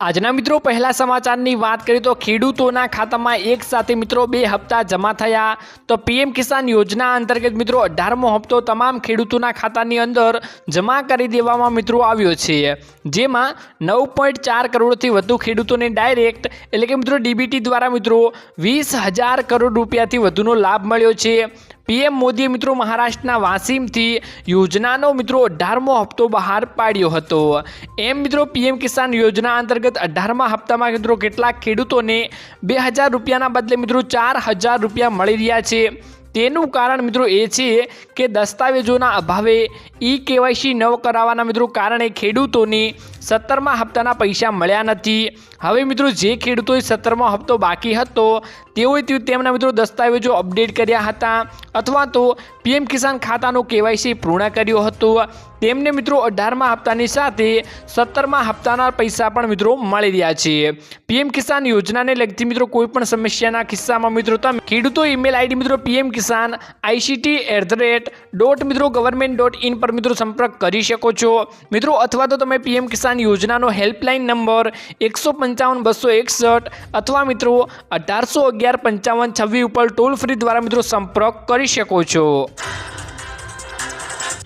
આજના મિત્રો, પહેલા સમાચારની વાત કરીએ તો ખેડૂતોના ખાતામાં એક સાથે મિત્રો બે હપ્તા જમા થયા. તો પીએમ કિસાન યોજના અંતર્ગત મિત્રો, અઢારમો હપ્તો તમામ ખેડૂતોના ખાતાની અંદર જમા કરી દેવામાં મિત્રો આવ્યો છે. જેમાં નવ પોઈન્ટ ચાર કરોડથી વધુ ખેડૂતોને ડાયરેક્ટ, એટલે કે મિત્રો, ડીબીટી દ્વારા મિત્રો વીસ હજાર કરોડ રૂપિયાથી વધુનો લાભ મળ્યો છે. પીએમ મોદીએ મિત્રો મહારાષ્ટ્રના વાસીમથી યોજનાનો મિત્રો અઢારમો હપ્તો બહાર પાડ્યો હતો. એમ મિત્રો પીએમ કિસાન યોજના અંતર્ગત અઢારમા હપ્તામાં મિત્રો કેટલાક ખેડૂતોને બે હજાર રૂપિયાના બદલે મિત્રો ચાર હજાર રૂપિયા મળી રહ્યા છે. તેનું કારણ મિત્રો એ છે કે દસ્તાવેજોના અભાવે ઈ કેવાયસી ન કરાવવાના મિત્રો કારણે ખેડૂતોને સત્તરમા હપ્તાના પૈસા મળ્યા નથી. હવે મિત્રો જે ખેડૂતોએ સત્તરમો હપ્તો બાકી હતો, તેઓએ તેમના મિત્રો દસ્તાવેજો અપડેટ કર્યા હતા અથવા તો પીએમ કિસાન ખાતાનું કેવાયસી પૂર્ણ કર્યું હતું. તેમને મિત્રો અઢારમા હપ્તાની સાથે સત્તરમા હપ્તાના પૈસા પણ મિત્રો મળી રહ્યા છે. પીએમ કિસાન યોજનાને લગતી મિત્રો કોઈ પણ સમસ્યાના કિસ્સામાં મિત્રો તમે ખેડૂતો ઈમેલ આઈડી મિત્રો PM Kisan ICT at the rate dot મિત્રો ગવર્મેન્ટ ડોટ ઇન પર મિત્રો સંપર્ક કરી શકો છો. મિત્રો અથવા તો તમે પીએમ કિસાન યોજનાનો હેલ્પલાઇન નંબર એકસો પંચાવન બસો એકસઠ અથવા મિત્રો અઢારસો અગિયાર પંચાવન છવ્વીસ ઉપર ટોલ ફ્રી દ્વારા મિત્રો સંપર્ક કરી શકો છો.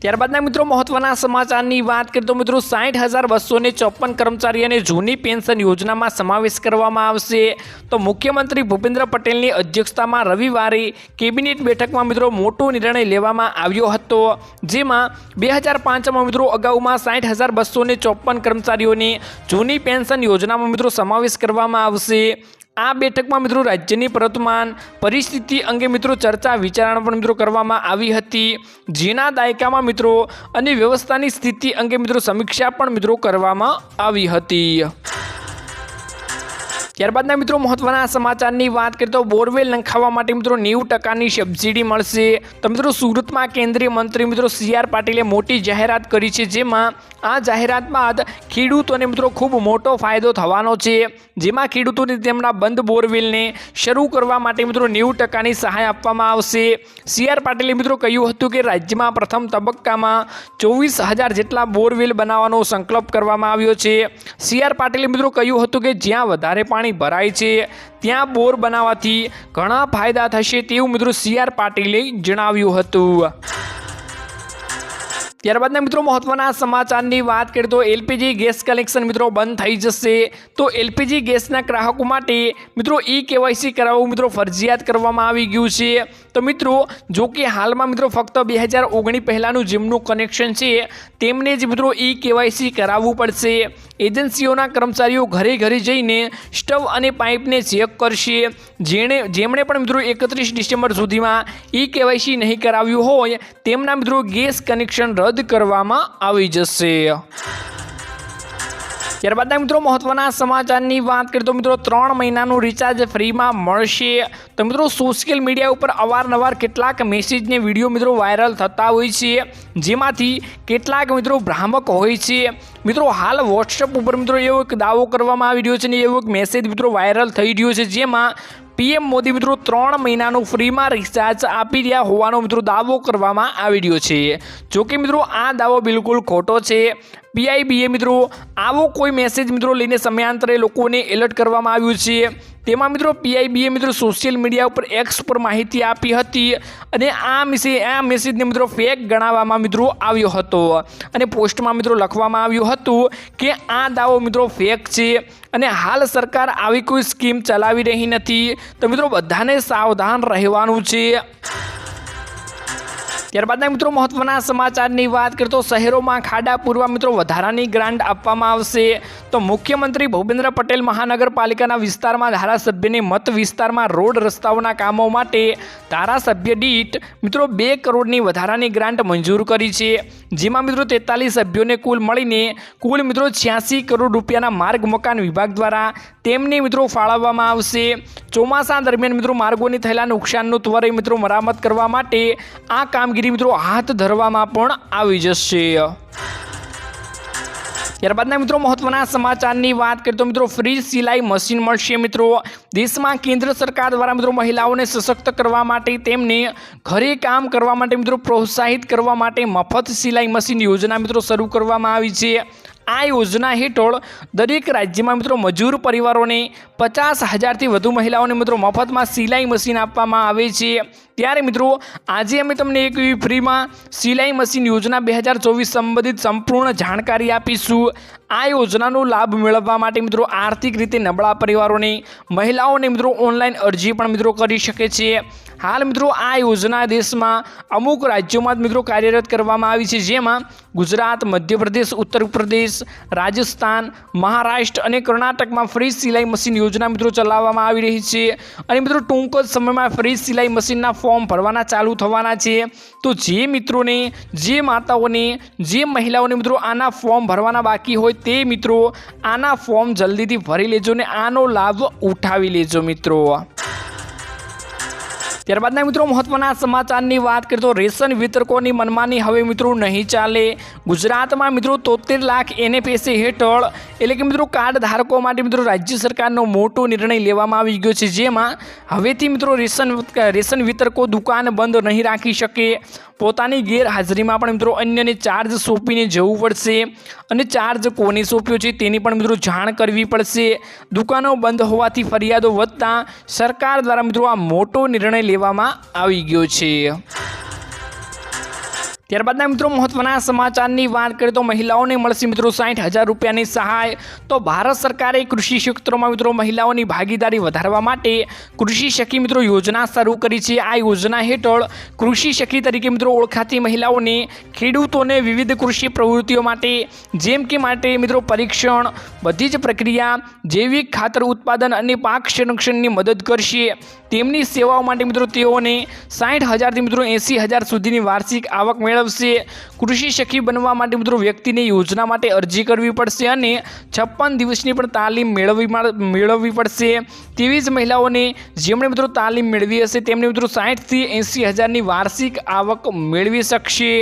ત્યારબાદના મિત્રો મહત્વના સમાચારની વાત કરીએ તો મિત્રો સાઠ હજાર બસો ચોપન કર્મચારીઓને જૂની પેન્શન યોજનામાં સમાવેશ કરવામાં આવશે. તો મુખ્યમંત્રી ભૂપેન્દ્ર પટેલની અધ્યક્ષતામાં રવિવારે કેબિનેટ બેઠકમાં મિત્રો મોટો નિર્ણય લેવામાં આવ્યો હતો. જેમાં બે હજાર પાંચમાં મિત્રો અગાઉમાં સાઠ હજાર બસો ચોપ્પન કર્મચારીઓને જૂની પેન્શન યોજનામાં મિત્રો સમાવેશ કરવામાં આવશે. આ બેઠકમાં મિત્રો રાજ્યની પ્રવર્તમાન પરિસ્થિતિ અંગે મિત્રો ચર્ચા, વિચારણા પણ મિત્રો કરવામાં આવી હતી. જેના દાયકામાં મિત્રો અને વ્યવસ્થાની સ્થિતિ અંગે મિત્રો સમીક્ષા પણ મિત્રો કરવામાં આવી હતી. ત્યારબાદના મિત્રો મહત્વના સમાચારની વાત કરીએ તો બોરવેલ નંખાવવા માટે મિત્રો નેવું ટકાની સબસિડી મળશે. તો મિત્રો સુરતમાં કેન્દ્રીય મંત્રી મિત્રો સી આર પાટીલે મોટી જાહેરાત કરી છે, જેમાં આ જાહેરાત બાદ ખેડૂતોને મિત્રો ખૂબ મોટો ફાયદો થવાનો છે. જેમાં ખેડૂતોને તેમના બંધ બોરવેલને શરૂ કરવા માટે મિત્રો નેવું ટકાની સહાય આપવામાં આવશે. સી આર પાટીલે મિત્રો કહ્યું હતું કે રાજ્યમાં પ્રથમ તબક્કામાં ચોવીસ હજાર જેટલા બોરવેલ બનાવવાનો સંકલ્પ કરવામાં આવ્યો છે. સી આર પાટીલે મિત્રો કહ્યું હતું કે જ્યાં વધારે પાણી ભરાય છે. ત્યાં બોર બનાવવાથી ઘણા ફાયદા થશે તેવું મિત્રો સી આર પાટીલે જણાવ્યું હતું. ત્યારબાદના મિત્રો મહત્વના સમાચારની વાત કરીએ તો એલપીજી ગેસ કલેક્શન મિત્રો બંધ થઈ જશે. તો એલપીજી ગેસના ગ્રાહકો માટે મિત્રો ઈ કેવાયસી કરાવવું મિત્રો ફરજિયાત કરવામાં આવી ગયું છે. તો મિત્રો, જો કે હાલમાં મિત્રો ફક્ત બે હજાર ઓગણીસ પહેલાંનું જેમનું કનેક્શન છે, તેમને જ મિત્રો ઈ કેવાયસી કરાવવું પડશે. એજન્સીઓના કર્મચારીઓ ઘરે ઘરે જઈને સ્ટવ અને પાઇપને ચેક કરશે. જેણે જેમણે પણ મિત્રો એકત્રીસ ડિસેમ્બર સુધીમાં ઈ કેવાયસી નહીં કરાવ્યું હોય, તેમના મિત્રો ગેસ કનેક્શન રદ કરવામાં આવી જશે. ત્યારબાદના મિત્રો મહત્વના સમાચારની વાત કરીએ તો મિત્રો ત્રણ મહિનાનું રિચાર્જ ફ્રીમાં મળશે. તો મિત્રો સોશિયલ મીડિયા ઉપર અવારનવાર કેટલાક મેસેજને વીડિયો મિત્રો વાયરલ થતા હોય છે. જેમાંથી કેટલાક મિત્રો ભ્રામક હોય છે. મિત્રો હાલ વોટ્સઅપ ઉપર મિત્રો એવો એક દાવો કરવામાં આવી રહ્યો છે ને એવો એક મેસેજ મિત્રો વાયરલ થઈ રહ્યો છે. જેમાં પીએમ મોદી મિત્રો ત્રણ મહિનાનું ફ્રીમાં રિચાર્જ આપી રહ્યા હોવાનો મિત્રો દાવો કરવામાં આવી રહ્યો છે. જોકે મિત્રો, આ દાવો બિલકુલ ખોટો છે. પીઆઈબીએ મિત્રો, આવો કોઈ મેસેજ મિત્રો લઈને સમયાંતરે લોકોને એલર્ટ કરવામાં આવ્યું છે. તેમાં મિત્રો પીઆઈબીએ મિત્રો સોશિયલ મીડિયા ઉપર એક્સ પર માહિતી આપી હતી અને આ મેસેજ આ મેસેજને મિત્રો ફેક ગણાવવામાં મિત્રો આવ્યો હતો. અને પોસ્ટમાં મિત્રો લખવામાં આવ્યું હતું કે આ દાવો મિત્રો ફેક છે અને હાલ સરકાર આવી કોઈ સ્કીમ ચલાવી રહી નથી. તો મિત્રો બધાને સાવધાન રહેવાનું છે. ત્યારબાદના મિત્રો મહત્વના સમાચારની વાત કરીએ તો શહેરોમાં ખાડા પૂરવા મિત્રો વધારાની ગ્રાન્ટ આપવામાં આવશે. તો મુખ્યમંત્રી ભૂપેન્દ્ર પટેલ મહાનગરપાલિકાના વિસ્તારમાં ધારાસભ્યને મત વિસ્તારમાં રોડ રસ્તાઓના કામો માટે ધારાસભ્ય દીઠ, મિત્રો, બે કરોડની વધારાની ગ્રાન્ટ મંજૂર કરી છે. જેમાં, મિત્રો, તેતાલીસ સભ્યોને કુલ મળીને કુલ, મિત્રો, છ્યાસી કરોડ રૂપિયાના માર્ગ મકાન વિભાગ દ્વારા તેમને, મિત્રો, ફાળવવામાં આવશે. ચોમાસા દરમિયાન, મિત્રો, માર્ગોની થયેલા નુકસાનનું ત્વરે, મિત્રો, મરામત કરવા માટે આ કામગીરી, મિત્રો, હાથ ધરવામાં પણ આવી જશે. ત્યારબાદના મિત્રો મહત્વના સમાચારની વાત કરીએ તો મિત્રો ફ્રી સિલાઈ મશીન મળશે મિત્રો. દેશમાં કેન્દ્ર સરકાર દ્વારા મિત્રો મહિલાઓને સશક્ત કરવા માટે તેમને ઘરે કામ કરવા માટે મિત્રો પ્રોત્સાહિત કરવા માટે મફત સિલાઈ મશીન યોજના મિત્રો શરૂ કરવામાં આવી છે. આ યોજના હેઠળ દરેક રાજ્યમાં મિત્રો મજૂર પરિવારોને પચાસ હજારથી વધુ મહિલાઓને મિત્રો મફતમાં સિલાઈ મશીન આપવામાં આવે છે. ત્યારે મિત્રો આજે અમે તમને એક ફ્રીમાં સિલાઈ મશીન યોજના બે હજાર ચોવીસ સંબંધિત સંપૂર્ણ જાણકારી આપીશું. આ યોજનાનો લાભ મેળવવા માટે મિત્રો આર્થિક રીતે નબળા પરિવારોને મહિલાઓને મિત્રો ઓનલાઈન અરજી પણ મિત્રો કરી શકે છે. હાલ મિત્રો આ યોજના દેશમાં અમુક રાજ્યોમાં જ મિત્રો કાર્યરત કરવામાં આવી છે. જેમાં ગુજરાત, મધ્યપ્રદેશ ઉત્તર પ્રદેશ રાજસ્થાન, મહારાષ્ટ્ર અને કર્ણાટકમાં ફ્રી સિલાઈ મશીન યોજના મિત્રો ચલાવવામાં આવી રહી છે. અને મિત્રો ટૂંક જ સમયમાં ફ્રી સિલાઈ મશીનના ફોર્મ ભરવાના ચાલુ થવાના છે. તો જે મિત્રોને, જે માતાઓને, જે મહિલાઓને મિત્રો આના ફોર્મ ભરવાના બાકી હોય તે મિત્રો આના ફોર્મ જલ્દીથી ભરી લેજો ને આનો લાભ ઉઠાવી લેજો મિત્રો. ત્યારબાદના મિત્રો મહત્વના સમાચારની વાત કરીએ તો રેશન વિતરકોની મનમાની હવે મિત્રો નહીં ચાલે. ગુજરાતમાં મિત્રો તોતેર લાખ એનએફએસએ હેઠળ એટલે કે મિત્રો કાર્ડ ધારકો માટે મિત્રો રાજ્ય સરકારનો મોટો નિર્ણય લેવામાં આવી ગયો છે. જેમાં હવેથી મિત્રો રેશન રેશન વિતરકો દુકાન બંધ નહીં રાખી શકે. પોતાની ગેરહાજરીમાં પણ મિત્રો અન્યને ચાર્જ સોંપીને જવું પડશે અને ચાર્જ કોને સોંપ્યો છે તેની પણ મિત્રો જાણ કરવી પડશે. દુકાનો બંધ હોવાથી ફરિયાદો વધતા સરકાર દ્વારા મિત્રો આ મોટો નિર્ણય લેવામાં આવી ગયો છે. ત્યારબાદના મિત્રો મહત્વના સમાચારની વાત કરીએ તો મહિલાઓને મળશે મિત્રો સાઠ હજાર રૂપિયાની સહાય. તો ભારત સરકારે કૃષિ ક્ષેત્રમાં મિત્રો મહિલાઓની ભાગીદારી વધારવા માટે કૃષિ સખી મિત્રો યોજના શરૂ કરી છે. આ યોજના હેઠળ કૃષિ સખી તરીકે મિત્રો ઓળખાતી મહિલાઓને ખેડૂતોને વિવિધ કૃષિ પ્રવૃત્તિઓ માટે જેમ કે માટે મિત્રો પરીક્ષણ, બધી જ પ્રક્રિયા, જૈવિક ખાતર ઉત્પાદન અને પાક સંરક્ષણની મદદ કરશે. તેમની સેવાઓ માટે મિત્રો તેઓને સાઠ હજારથી મિત્રો એંસી હજાર સુધીની વાર્ષિક આવક મેળવશે કૃષિ સખી બનવા માટે મિત્રો વ્યક્તિને યોજના માટે અરજી કરવી પડશે અને છપ્પન દિવસની પણ તાલીમ મેળવવી મેળવવી પડશે. તેવી જ મહિલાઓને જેમણે મિત્રો તાલીમ મેળવી હશે તેમણે મિત્રો સાઠથી એંસી હજારની વાર્ષિક આવક મેળવી શકશે.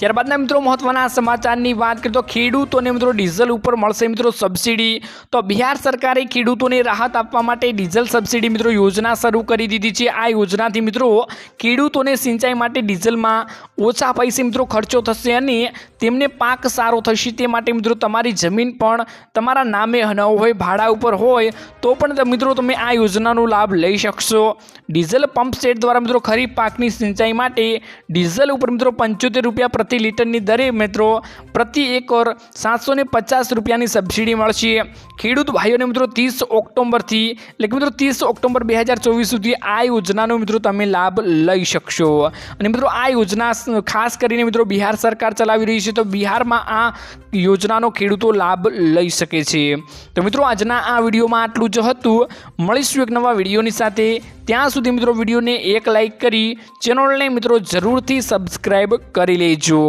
ત્યારબાદના મિત્રો મહત્વના સમાચારની વાત કરીએ તો ખેડૂતોને મિત્રો ડીઝલ ઉપર મળશે મિત્રો સબસિડી. તો બિહાર સરકારે ખેડૂતોને રાહત આપવા માટે ડીઝલ સબસિડી મિત્રો યોજના શરૂ કરી દીધી છે. આ યોજનાથી મિત્રો ખેડૂતોને સિંચાઈ માટે ડીઝલમાં ઓછા પૈસે મિત્રો ખર્ચો થશે અને તેમને પાક સારો થશે. તે માટે મિત્રો તમારી જમીન પણ તમારા નામે ન હોય, ભાડા ઉપર હોય, તો પણ મિત્રો તમે આ યોજનાનો લાભ લઈ શકશો. ડીઝલ પંપ સેટ દ્વારા મિત્રો ખરીફ પાકની સિંચાઈ માટે ડીઝલ ઉપર મિત્રો પંચોતેર રૂપિયા પ્રતિ લીટરની દરે મિત્રો પ્રતિ એકર સાતસો ને પચાસ રૂપિયાની સબસિડી મળશે. ખેડૂત ભાઈઓને મિત્રો ત્રીસ ઓક્ટોબરથી, એટલે કે મિત્રો ત્રીસ ઓક્ટોબર બે હજાર ચોવીસ સુધી આ યોજનાનો મિત્રો તમે લાભ લઈ શકશો. અને મિત્રો આ યોજના ખાસ કરીને મિત્રો બિહાર સરકાર ચલાવી રહી છે, તો બિહારમાં આ યોજનાનો ખેડૂતો લાભ લઈ શકે છે. તો મિત્રો આજના આ વિડીયોમાં આટલું જ હતું. મળીશું એક નવા વિડીયોની સાથે. ત્યાં સુધી મિત્રો વિડીયોને એક લાઈક કરી, ચેનલને મિત્રો જરૂરથી સબસ્ક્રાઈબ કરી લેજો. jour